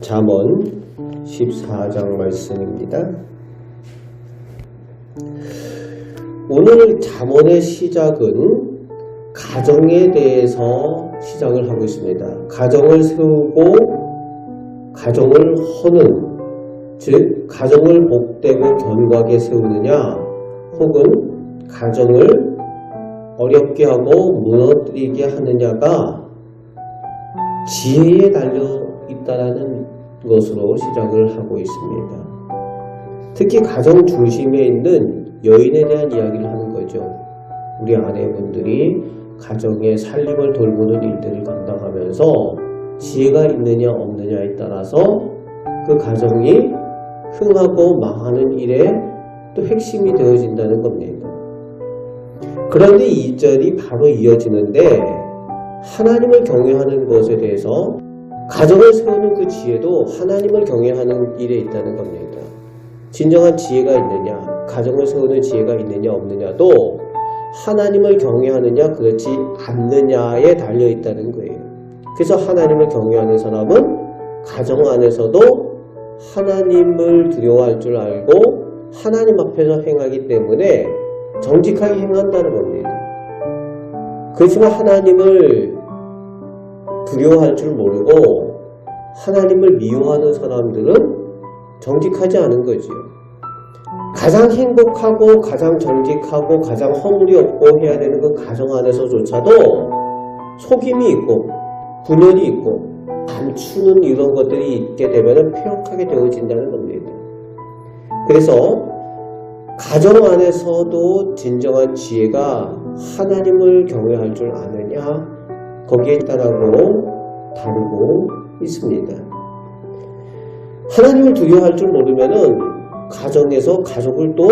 잠언 14장 말씀입니다. 오늘 잠언의 시작은 가정에 대해서 시작을 하고 있습니다. 가정을 세우고 가정을 허는 즉 가정을 복되고 견고하게 세우느냐 혹은 가정을 어렵게 하고 무너뜨리게 하느냐가 지혜에 달려 있다라는 것으로 시작을 하고 있습니다. 특히 가정 중심에 있는 여인에 대한 이야기를 하는 거죠. 우리 아내분들이 가정의 살림을 돌보는 일들을 감당하면서 지혜가 있느냐 없느냐에 따라서 그 가정이 흥하고 망하는 일에 또 핵심이 되어진다는 겁니다. 그런데 이 절이 바로 이어지는데 하나님을 경외하는 것에 대해서 가정을 세우는 그 지혜도 하나님을 경외하는 일에 있다는 겁니다. 진정한 지혜가 있느냐, 가정을 세우는 지혜가 있느냐 없느냐도 하나님을 경외하느냐 그렇지 않느냐에 달려 있다는 거예요. 그래서 하나님을 경외하는 사람은 가정 안에서도 하나님을 두려워할 줄 알고 하나님 앞에서 행하기 때문에 정직하게 행한다는 겁니다. 그렇지만 하나님을 두려워할 줄 모르고 하나님을 미워하는 사람들은 정직하지 않은 거지요. 가장 행복하고 가장 정직하고 가장 허물이 없고 해야 되는 그 가정 안에서조차도 속임이 있고 분열이 있고 감추는 이런 것들이 있게 되면 폐역하게 되어진다는 겁니다. 그래서 가정 안에서도 진정한 지혜가 하나님을 경외할 줄 아느냐 거기에 따라고 다르고 있습니다. 하나님을 두려워할 줄 모르면은 가정에서 가족을 또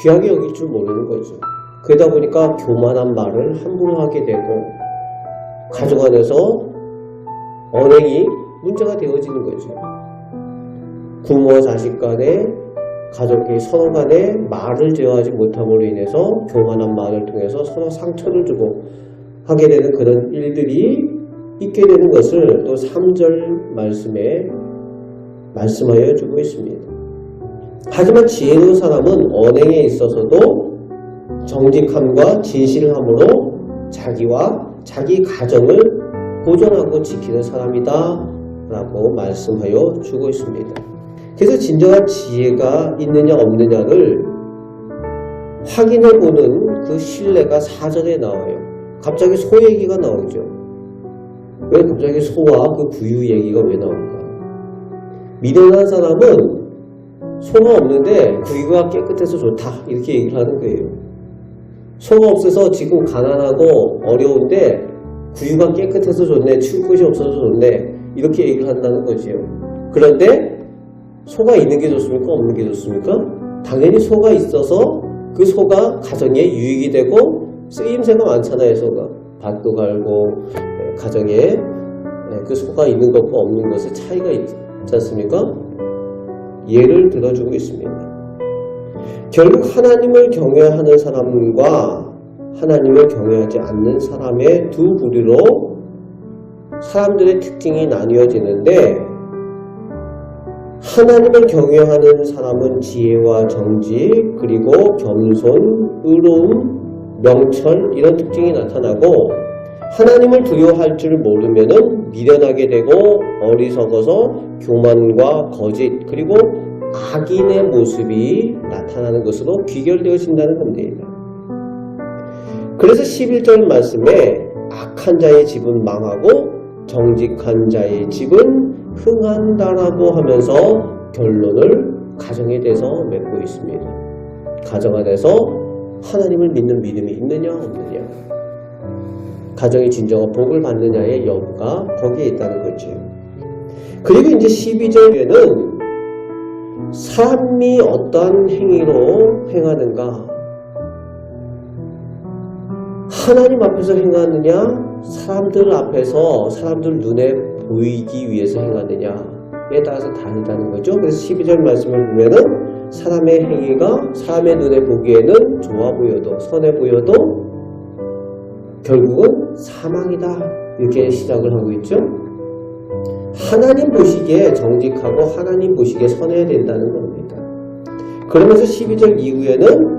귀하게 여길 줄 모르는 거죠. 그러다 보니까 교만한 말을 함부로 하게 되고 가족 안에서 언행이 문제가 되어지는 거죠. 부모 자식 간에 가족의 서로 간에 말을 제어하지 못함으로 인해서 교만한 말을 통해서 서로 상처를 주고 하게 되는 그런 일들이 있게 되는 것을 또 3절 말씀에 말씀하여 주고 있습니다. 하지만 지혜로운 사람은 언행에 있어서도 정직함과 진실함으로 자기와 자기 가정을 보존하고 지키는 사람이다 라고 말씀하여 주고 있습니다. 그래서 진정한 지혜가 있느냐 없느냐를 확인해 보는 그 신뢰가 사절에 나와요. 갑자기 소 얘기가 나오죠. 왜 갑자기 소와 그 구유 얘기가 왜 나올까? 미련한 사람은 소가 없는데 구유가 깨끗해서 좋다 이렇게 얘기를 하는 거예요. 소가 없어서 지금 가난하고 어려운데 구유가 깨끗해서 좋네, 치울 것이 없어서 좋네 이렇게 얘기를 한다는 거지요. 그런데 소가 있는 게 좋습니까? 없는 게 좋습니까? 당연히 소가 있어서 그 소가 가정에 유익이 되고 쓰임새가 많잖아요, 소가. 밭도 갈고, 가정에 그 소가 있는 것과 없는 것의 차이가 있지 않습니까? 예를 들어주고 있습니다. 결국 하나님을 경외하는 사람과 하나님을 경외하지 않는 사람의 두 부류로 사람들의 특징이 나뉘어지는데 하나님을 경외하는 사람은 지혜와 정직 그리고 겸손, 의로움, 명철 이런 특징이 나타나고 하나님을 두려워할 줄 모르면은 미련하게 되고 어리석어서 교만과 거짓 그리고 악인의 모습이 나타나는 것으로 귀결되어진다는 겁니다. 그래서 11절 말씀에 악한 자의 집은 망하고 정직한 자의 집은 흥한다라고 하면서 결론을 가정에 대해서 맺고 있습니다. 가정 안에서 하나님을 믿는 믿음이 있느냐 없느냐 가정이 진정한 복을 받느냐의 여부가 거기에 있다는 거죠. 그리고 이제 12절에는 삶이 어떠한 행위로 행하는가 하나님 앞에서 행하느냐 사람들 앞에서 사람들 눈에 보이기 위해서 행하느냐 에 따라서 다르다는 거죠. 그래서 12절 말씀을 보면은 사람의 행위가 사람의 눈에 보기에는 좋아 보여도 선해 보여도 결국은 사망이다. 이렇게 시작을 하고 있죠. 하나님 보시기에 정직하고 하나님 보시기에 선해야 된다는 겁니다. 그러면서 12절 이후에는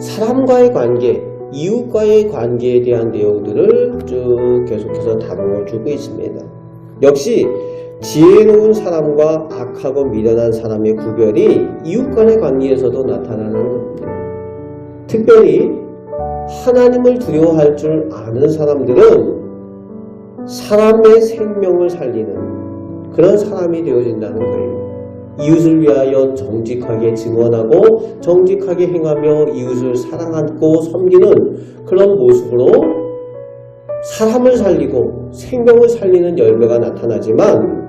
사람과의 관계, 이웃과의 관계에 대한 내용들을 쭉 계속해서 다뤄 주고 있습니다. 역시 지혜로운 사람과 악하고 미련한 사람의 구별이 이웃 간의 관계에서도 나타나는 겁니다. 특별히 하나님을 두려워할 줄 아는 사람들은 사람의 생명을 살리는 그런 사람이 되어진다는 거예요. 이웃을 위하여 정직하게 증언하고 정직하게 행하며 이웃을 사랑하고 섬기는 그런 모습으로 사람을 살리고 생명을 살리는 열매가 나타나지만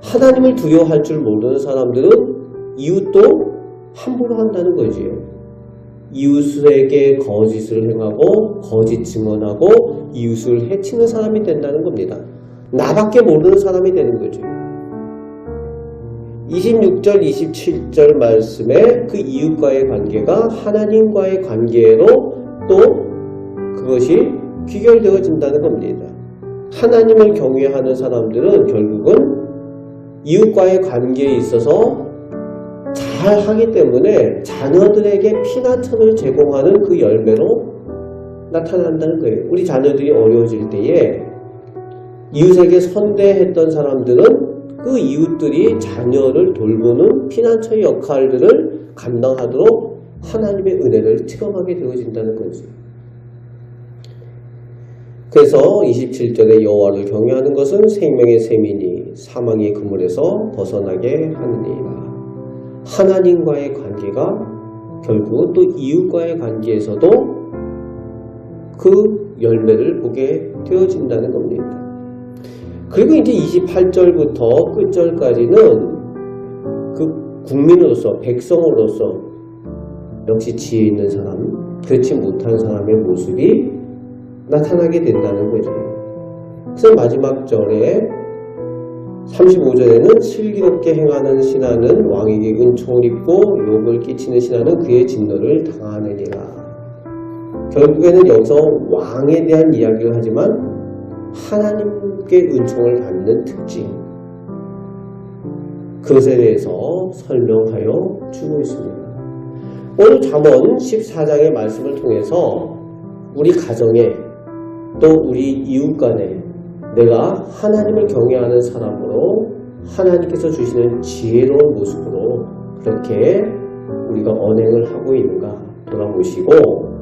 하나님을 두려워할 줄 모르는 사람들은 이웃도 함부로 한다는 거지요. 이웃에게 거짓을 행하고 거짓 증언하고 이웃을 해치는 사람이 된다는 겁니다. 나밖에 모르는 사람이 되는 거죠. 26절, 27절 말씀에 그 이웃과의 관계가 하나님과의 관계로 또 그것이 귀결되어진다는 겁니다. 하나님을 경외하는 사람들은 결국은 이웃과의 관계에 있어서 잘 하기 때문에 자녀들에게 피난처를 제공하는 그 열매로 나타난다는 거예요. 우리 자녀들이 어려워질 때에 이웃에게 선대했던 사람들은 그 이웃들이 자녀를 돌보는 피난처 역할들을 감당하도록 하나님의 은혜를 체험하게 되어진다는 거죠. 그래서 27절에 여호와를 경외하는 것은 생명의 셈이니 사망의 그물에서 벗어나게 하느니라. 하나님과의 관계가 결국은 또 이웃과의 관계에서도 그 열매를 보게 되어진다는 겁니다. 그리고 이제 28절부터 끝절까지는 그 국민으로서 백성으로서 역시 지혜 있는 사람, 그렇지 못한 사람의 모습이 나타나게 된다는 거죠. 그래서 마지막 절에 35절에는 슬기롭게 행하는 신하는 왕에게 은총을 입고 욕을 끼치는 신하는 그의 진노를 당하느니라. 결국에는 여기서 왕에 대한 이야기를 하지만 하나님께 은총을 받는 특징 그것에 대해서 설명하여 주고 있습니다. 오늘 잠언 14장의 말씀을 통해서 우리 가정에 또 우리 이웃 간에 내가 하나님을 경외하는 사람으로 하나님께서 주시는 지혜로운 모습으로 그렇게 우리가 언행을 하고 있는가 돌아보시고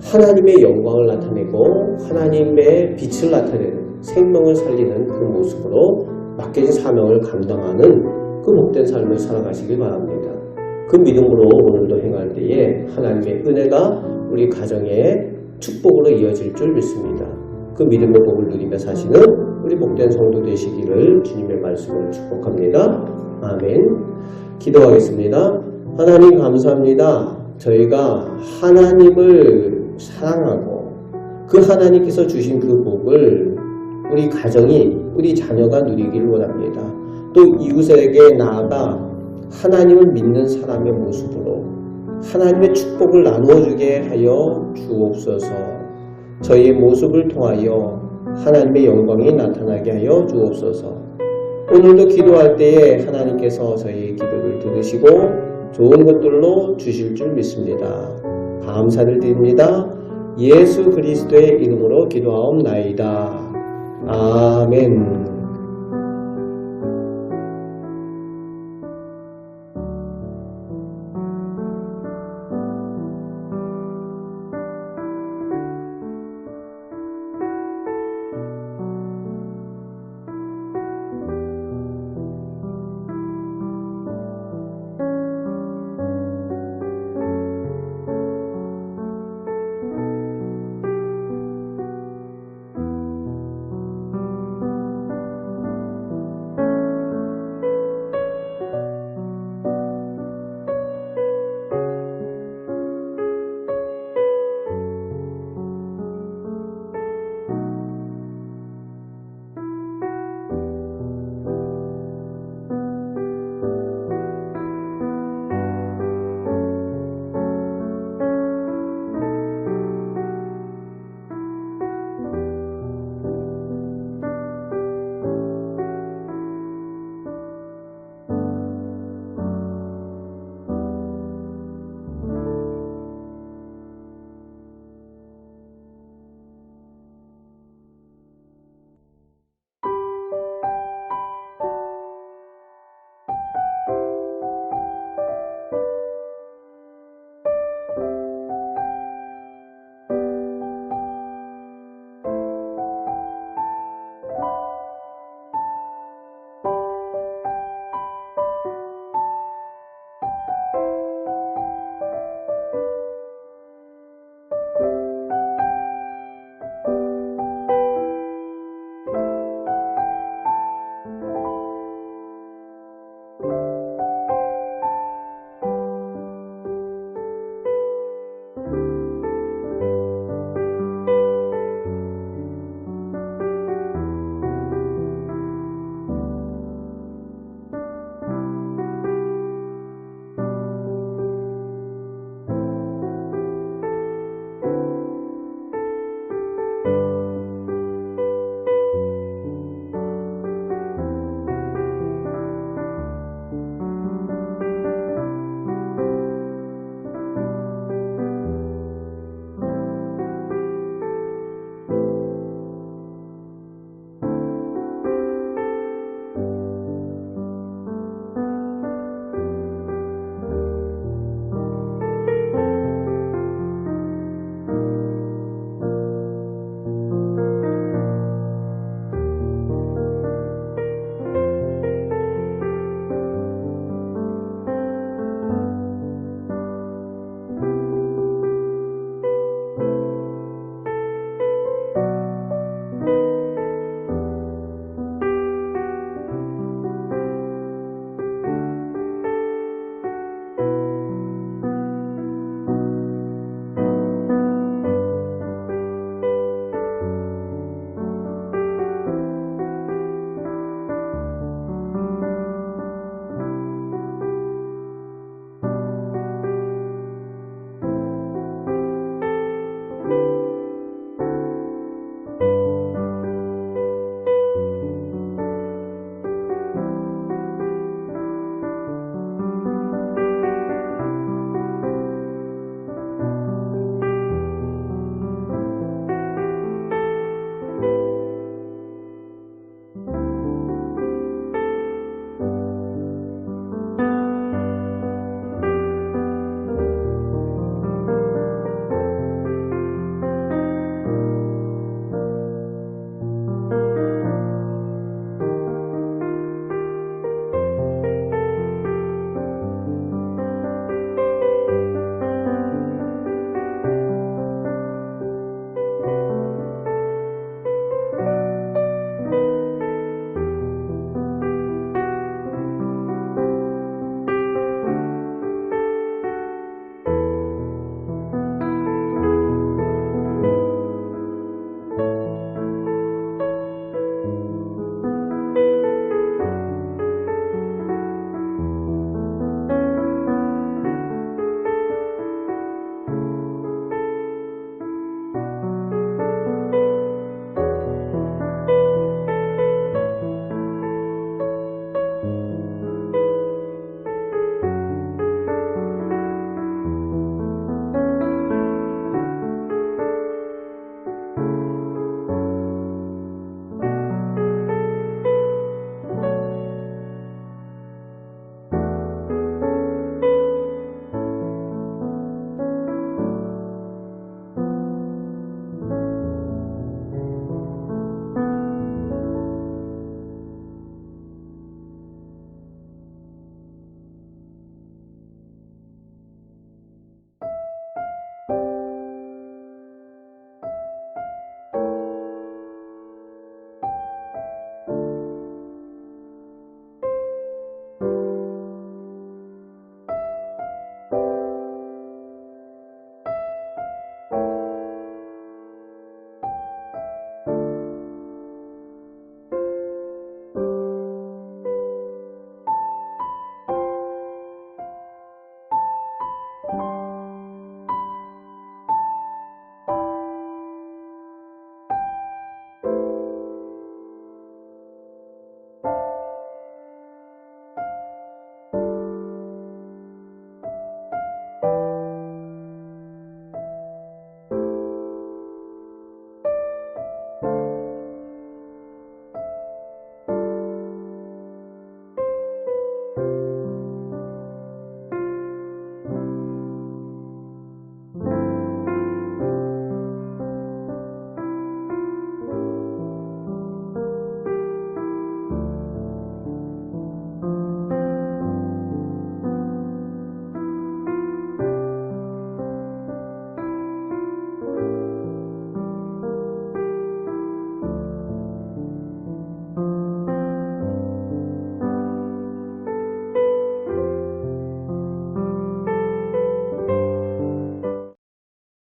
하나님의 영광을 나타내고 하나님의 빛을 나타내는 생명을 살리는 그 모습으로 맡겨진 사명을 감당하는 그 복된 삶을 살아가시길 바랍니다. 그 믿음으로 오늘도 행할 때에 하나님의 은혜가 우리 가정에 축복으로 이어질 줄 믿습니다. 그 믿음의 복을 누리며 사시는 우리 복된 성도 되시기를 주님의 말씀으로 축복합니다. 아멘. 기도하겠습니다. 하나님 감사합니다. 저희가 하나님을 사랑하고 그 하나님께서 주신 그 복을 우리 가정이 우리 자녀가 누리기를 원합니다. 또 이웃에게 나아가 하나님을 믿는 사람의 모습으로 하나님의 축복을 나누어주게 하여 주옵소서. 저희의 모습을 통하여 하나님의 영광이 나타나게 하여 주옵소서. 오늘도 기도할 때에 하나님께서 저희의 기도를 들으시고 좋은 것들로 주실 줄 믿습니다. 감사를 드립니다. 예수 그리스도의 이름으로 기도하옵나이다. 아멘.